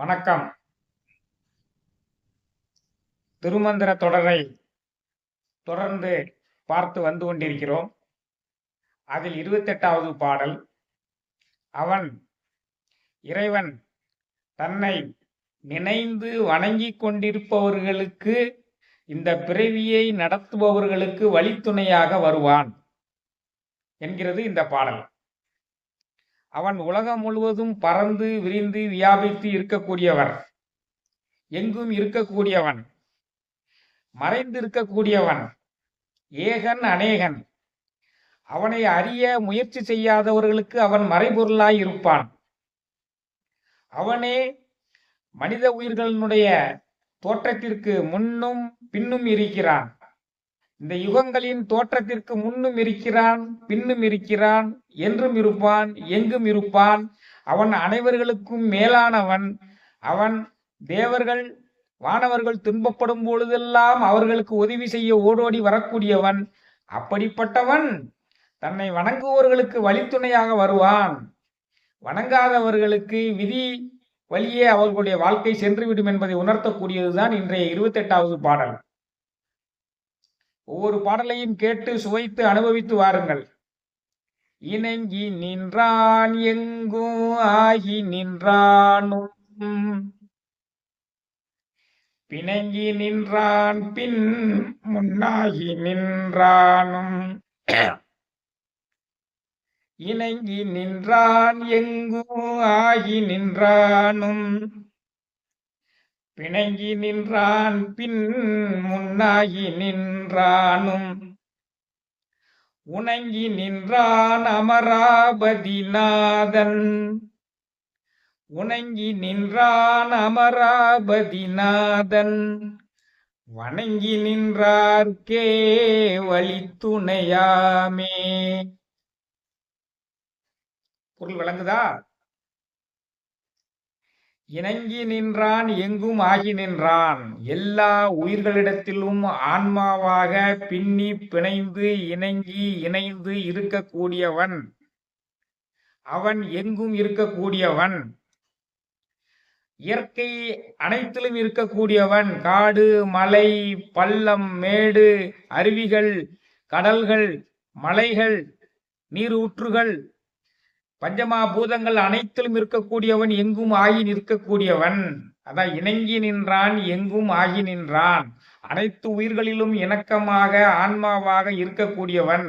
வணக்கம். திருமந்திர தொடரை தொடர்ந்து பார்த்து வந்து கொண்டிருக்கிறோம். அதில் இருபத்தெட்டாவது பாடல் அவன் இறைவன் தன்னை நினைந்து வணங்கிக் கொண்டிருப்பவர்களுக்கு இந்த பிறவியை நடத்துபவர்களுக்கு வழித்துணையாக வருவான் என்கிறது இந்த பாடல். அவன் உலகம் முழுவதும் பறந்து விரிந்து வியாபித்து இருக்கக்கூடியவர். எங்கும் இருக்கக்கூடியவன். மறைந்து இருக்கக்கூடியவன் ஏகன் அநேகன். அவனை அறிய முயற்சி செய்யாதவர்களுக்கு அவன் மறைபொருளாய் இருப்பான். அவனே மனித உயிர்களினுடைய தோற்றத்திற்கு முன்னும் பின்னும் இருக்கிறான். இந்த யுகங்களின் தோற்றத்திற்கு முன்னும் இருக்கிறான் பின்னும் இருக்கிறான் என்றும் இருப்பான் எங்கும் இருப்பான். அவன் அனைவர்களுக்கும் மேலானவன். அவன் தேவர்கள் வானவர்கள் துன்பப்படும் பொழுதெல்லாம் அவர்களுக்கு உதவி செய்ய ஓடோடி வரக்கூடியவன். அப்படிப்பட்டவன் தன்னை வணங்குவோர்களுக்கு வழித்துணையாக வருவான். வணங்காதவர்களுக்கு விதி வழியே அவர்களுடைய வாழ்க்கை சென்றுவிடும் என்பதை உணர்த்தக்கூடியதுதான் இன்றைய இருபத்தெட்டாவது பாடல். ஒவ்வொரு பாடலையும் கேட்டு சுவைத்து அனுபவித்து வாருங்கள். இணங்கி நின்றான் எங்கும் ஆகி நின்றானும். பிணங்கி நின்றான் பின் முன்னாகி நின்றானும். இணங்கி நின்றான் எங்கும் ஆகி நின்றானும். பிணங்கி நின்றான் பின் முன்னாகி நின்றானும். உணங்கி நின்றான் அமராபதிநாதன். உணங்கி நின்றான் அமராபதிநாதன். வணங்கி நின்றார்க்கே வழித்துணையாமே பொருள் விளங்குதா? இணங்கி நின்றான் எங்கும் ஆகி நின்றான். எல்லா உயிர்களிடத்திலும் ஆன்மாவாக பின்னி பிணைந்து இணங்கி இணைந்து இருக்கக்கூடியவன். அவன் எங்கும் இருக்கக்கூடியவன். இயற்கை அனைத்திலும் இருக்கக்கூடியவன். காடு மலை பள்ளம் மேடு அருவிகள் கடல்கள் மலைகள் நீரூற்றுகள் பஞ்சமா பூதங்கள் அனைத்திலும் இருக்கக்கூடியவன் எங்கும் ஆகி நிற்கக்கூடியவன். அதான் இணங்கி நின்றான் எங்கும் ஆகி நின்றான். அனைத்து உயிர்களிலும் இணக்கமாக ஆன்மாவாக இருக்கக்கூடியவன்.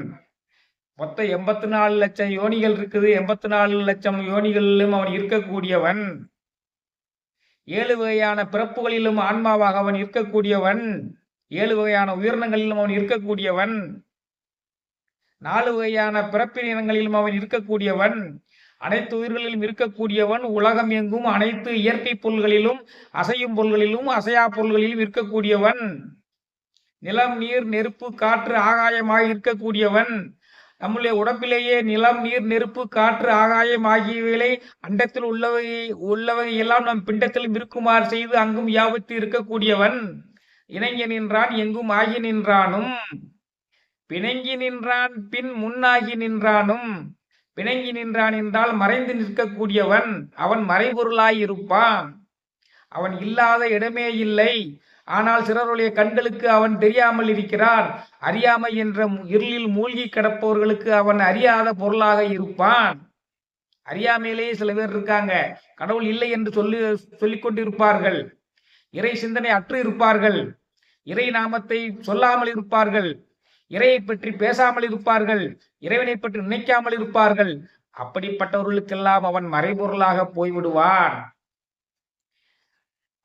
மொத்த எண்பத்தி நாலு லட்சம் யோனிகள் இருக்குது. எண்பத்தி நாலு லட்சம் யோனிகளிலும் அவன் இருக்கக்கூடியவன். ஏழு வகையான பிறப்புகளிலும் ஆன்மாவாக அவன் இருக்கக்கூடியவன். ஏழு வகையான உயிரினங்களிலும் அவன் இருக்கக்கூடியவன். நாலு வகையான பிறப்பின் இனங்களிலும் அவன் இருக்கக்கூடியவன். அனைத்து உயிர்களிலும் இருக்கக்கூடியவன். உலகம் எங்கும் அனைத்து இயற்கை பொருள்களிலும் அசையும் பொருள்களிலும் அசையா பொருள்களிலும் இருக்கக்கூடியவன். நிலம் நீர் நெருப்பு காற்று ஆகாயமாக இருக்கக்கூடியவன். நம்முடைய உடம்பிலேயே நிலம் நீர் நெருப்பு காற்று ஆகாயம் ஆகியவைகளை அண்டத்தில் உள்ளவை உள்ளவை எல்லாம் நம் பிண்டத்திலும் இருக்குமாறு செய்து அங்கும் யாவத்து இருக்கக்கூடியவன். இணங்கி நின்றான் எங்கும் ஆகி நின்றானும் பிணங்கி நின்றான் பின் முன்னாகி நின்றானும். பிணங்கி நின்றான் என்றால் மறைந்து நிற்கக்கூடியவன் அவன் மறைபொருளாயிருப்பான். அவன் இல்லாத இடமே இல்லை. ஆனால் சிலருடைய கண்களுக்கு அவன் தெரியாமல் இருக்கிறான். அறியாமை என்ற இருளில் மூழ்கி கிடப்பவர்களுக்கு அவன் அறியாத பொருளாக இருப்பான். அறியாமையிலேயே சில பேர் இருக்காங்க. கடவுள் இல்லை என்று சொல்லி சொல்லிக் கொண்டிருப்பார்கள். இறை சிந்தனை அற்று இருப்பார்கள். இறை நாமத்தை சொல்லாமல் இருப்பார்கள். இறையை பற்றி பேசாமல் இருப்பார்கள் இறைவனை பற்றி நினைக்காமல் இருப்பார்கள். அப்படிப்பட்டவர்களுக்கெல்லாம் அவன் மறைபொருளாக போய்விடுவான்.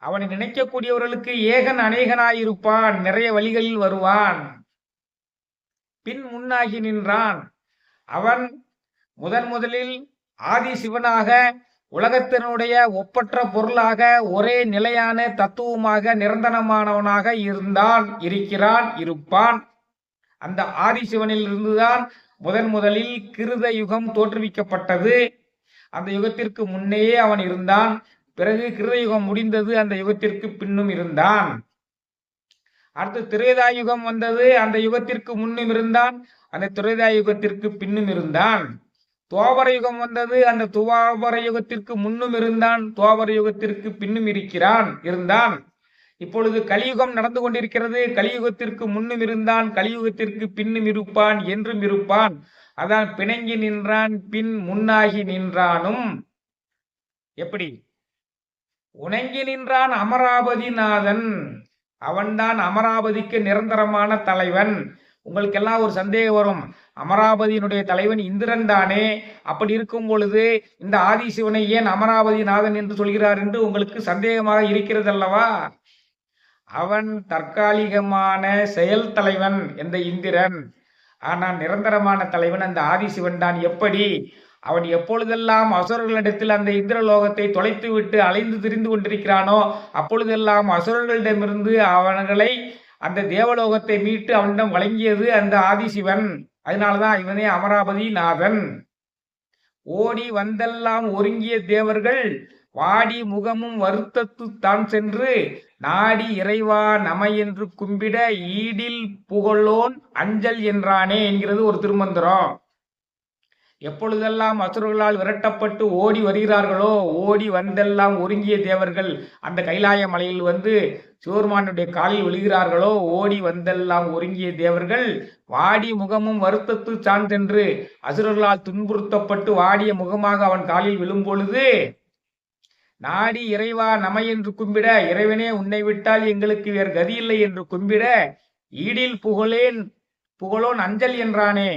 அவனை நினைக்கக்கூடியவர்களுக்கு ஏகன் அநேகனாயிருப்பான் நிறைய வழிகளில் வருவான். பின் முன்னாகி நின்றான். அவன் முதன் முதலில் ஆதி சிவனாக உலகத்தினுடைய ஒப்பற்ற பொருளாக ஒரே நிலையான தத்துவமாக நிரந்தரமானவனாக இருந்தான் இருக்கிறான் இருப்பான். அந்த ஆதிசிவனில் இருந்துதான் முதன் முதலில் கிருத யுகம் தோற்றுவிக்கப்பட்டது. அந்த யுகத்திற்கு முன்னேயே அவன் இருந்தான். பிறகு கிருத யுகம் முடிந்தது அந்த யுகத்திற்கு பின்னும் இருந்தான். அடுத்து திரேதா யுகம் வந்தது அந்த யுகத்திற்கு முன்னும் இருந்தான். அந்த திரேதா யுகத்திற்கு பின்னும் இருந்தான். துவாபர யுகம் வந்தது அந்த துவாபர யுகத்திற்கு முன்னும் இருந்தான். துவாபர யுகத்திற்கு பின்னும் இருக்கிறான் இருந்தான். இப்பொழுது கலியுகம் நடந்து கொண்டிருக்கிறது. கலியுகத்திற்கு முன்னும் இருந்தான். கலியுகத்திற்கு பின்னும் இருப்பான் என்றும் இருப்பான். அதான் பிணங்கி நின்றான் பின் முன்னாகி நின்றானும். எப்படி? உணங்கி நின்றான் அமராவதிநாதன். அவன்தான் அமராவதிக்கு நிரந்தரமான தலைவன். உங்களுக்கெல்லாம் ஒரு சந்தேகம் வரும். அமராவதியினுடைய தலைவன் இந்திரன் தானே. அப்படி இருக்கும் பொழுது இந்த ஆதிசிவனை ஏன் அமராவதிநாதன் என்று சொல்கிறார் என்று உங்களுக்கு சந்தேகமாக இருக்கிறது அல்லவா அவன் தற்காலிகமான செயல் தலைவன் என்ற இந்திரன். ஆனால் நிரந்தரமான தலைவன் அந்த ஆதிசிவன் தான். எப்படி? அவன் எப்பொழுதெல்லாம் அசுரர்களிடத்தில் அந்த இந்திரலோகத்தை தொலைத்து விட்டு அலைந்து திரிந்து கொண்டிருக்கிறானோ அப்பொழுதெல்லாம் அசுரர்களிடமிருந்து அவன்களை அந்த தேவலோகத்தை மீட்டு அவனிடம் வழங்கியது அந்த ஆதிசிவன். அதனாலதான் இவனே அமராவதி நாதன் ஓடி வந்தெல்லாம் ஒருங்கிய தேவர்கள் வாடி முகமும் வருத்தத்து தான் சென்று நாடி இறைவா நமை என்று கும்பிட ஈடில் புகழோன் அஞ்சல் என்றானே என்கிறது ஒரு திருமந்திரம். எப்பொழுதெல்லாம் அசுரர்களால் விரட்டப்பட்டு ஓடி வருகிறார்களோ ஓடி வந்தெல்லாம் ஒருங்கிய தேவர்கள் அந்த கைலாய மலையில் வந்து சிவருமானுடைய காலில் விழுகிறார்களோ ஓடி வந்தெல்லாம் ஒருங்கிய தேவர்கள் வாடி முகமும் வருத்தத்து சான்றென்று அசுரர்களால் துன்புறுத்தப்பட்டு வாடிய முகமாக அவன் காலில் விழும் பொழுது நாடி இறைவா நமை என்று கும்பிட இறைவனே உன்னை விட்டால் எங்களுக்கு வேறு கதியில்லை என்று கும்பிட ஈடில் புகழேன் புகழோன் அஞ்சல் என்றானே.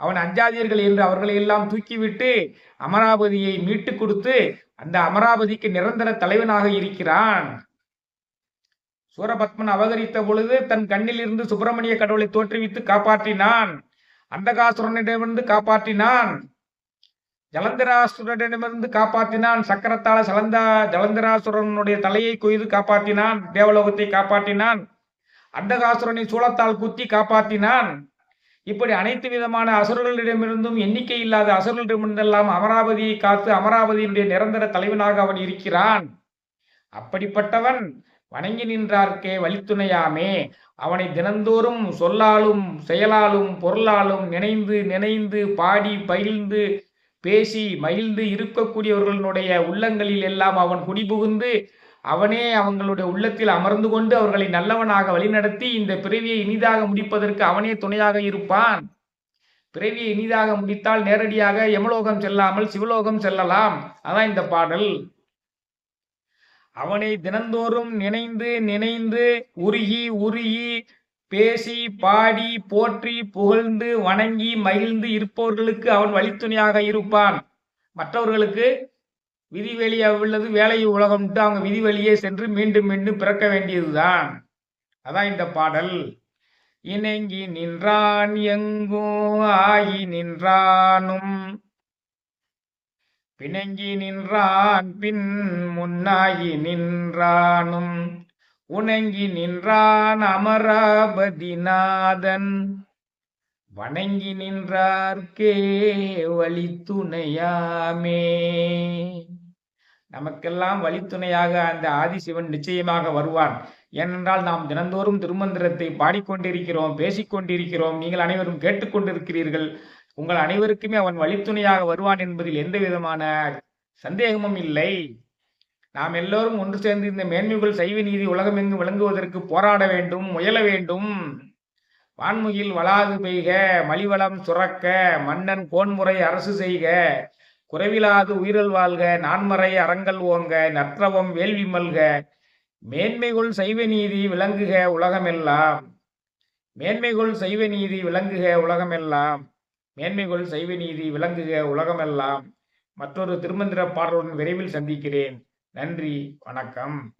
அவன் அஞ்சாதீர்கள் என்று அவர்களை எல்லாம் தூக்கிவிட்டு அமராவதியை மீட்டு கொடுத்து அந்த அமராவதிக்கு நிரந்தர தலைவனாக இருக்கிறான். சூரபத்மன் அபகரித்த பொழுது தன் கண்ணில் இருந்து சுப்பிரமணிய கடவுளை தோற்றுவித்து காப்பாற்றினான். அந்தகாசுரனிடமிருந்து காப்பாற்றினான். ஜலந்தராசுரனிடமிருந்து காப்பாற்றினான். சக்கரத்தால சலந்தா ஜலந்தராசுரனுடைய தலையை கொய்து காப்பாற்றினான். தேவலோகத்தை காப்பாற்றினான். அண்டகாசுரனை சூளத்தால் குத்தி காப்பாற்றினான். இப்படி அனைத்து விதமான அசுரர்களிடமிருந்தும் எண்ணிக்கை இல்லாத அசுரர்களிடமிருந்தெல்லாம் அமராவதியை காத்து அமராவதியினுடைய நிரந்தர தலைவனாக அவன் இருக்கிறான். அப்படிப்பட்டவன் வணங்கி நின்றார்க்கே வழித்துணையாமே. அவனை தினந்தோறும் சொல்லாலும் செயலாலும் பொருளாலும் நினைந்து நினைந்து பாடி பயில்ந்து பேசி மகிழ்ந்து இருக்கக்கூடியவர்களுடைய உள்ளங்களில் எல்லாம் அவன் குடிபுகுந்து அவனே அவங்களுடைய உள்ளத்தில் அமர்ந்து கொண்டு அவர்களை நல்லவனாக வழிநடத்தி இந்த பிறவியை இனிதாக முடிப்பதற்கு அவனே துணையாக இருப்பான். பிறவியை இனிதாக முடித்தால் நேரடியாக யமலோகம் செல்லாமல் சிவலோகம் செல்லலாம். அதான் இந்த பாடல். அவனை தினந்தோறும் நினைந்து நினைந்து உருகி உருகி பேசி பாடி போற்றி புகழ்ந்து வணங்கி மகிழ்ந்து இருப்பவர்களுக்கு அவன் வழித்துணையாக இருப்பான். மற்றவர்களுக்கு விதிவெளி உள்ளது வேலை உலகம்ட்டு அவங்க விதிவெளியே சென்று மீண்டும் மீண்டும் பிறக்க வேண்டியதுதான். அதான் இந்த பாடல். இணங்கி நின்றான் எங்கோ ஆகி நின்றானும். பிணங்கி நின்றான் பின் முன்னாகி நின்றானும். உணங்கி நின்றான் அமராபதிநாதன். வணங்கி நின்றார்க்கே வழித்துணையாமே நமக்கெல்லாம் வழித்துணையாக அந்த ஆதிசிவன் நிச்சயமாக வருவான். ஏனென்றால் நாம் தினந்தோறும் திருமந்திரத்தை பாடிக்கொண்டிருக்கிறோம் பேசிக்கொண்டிருக்கிறோம். நீங்கள் அனைவரும் கேட்டுக்கொண்டிருக்கிறீர்கள். உங்கள் அனைவருக்குமே அவன் வழித்துணையாக வருவான் என்பதில் எந்த விதமான சந்தேகமும் இல்லை. நாம் எல்லோரும் ஒன்று சேர்ந்து இந்த மேன்மைகள் சைவ நீதி உலகமெங்கு விளங்குவதற்கு போராட வேண்டும் முயல வேண்டும். வான்முகில் வளாது பெய்க மலிவளம் சுரக்க மன்னன் கோன்முறை அரசு செய்க. குறைவிலாது உயிரல் வாழ்க நான்மறை அறங்கள் ஓங்க நற்றவம் வேள்வி மல்க. மேன்மைகுள் சைவ நீதி விளங்குக உலகமெல்லாம். மேன்மைகுள் சைவ நீதி விளங்குக உலகமெல்லாம். மேன்மைகுள் சைவ நீதி விளங்குக உலகமெல்லாம். மற்றொரு திருமந்திர பாடலுடன் விரைவில் சந்திக்கிறேன். நன்றி வணக்கம்.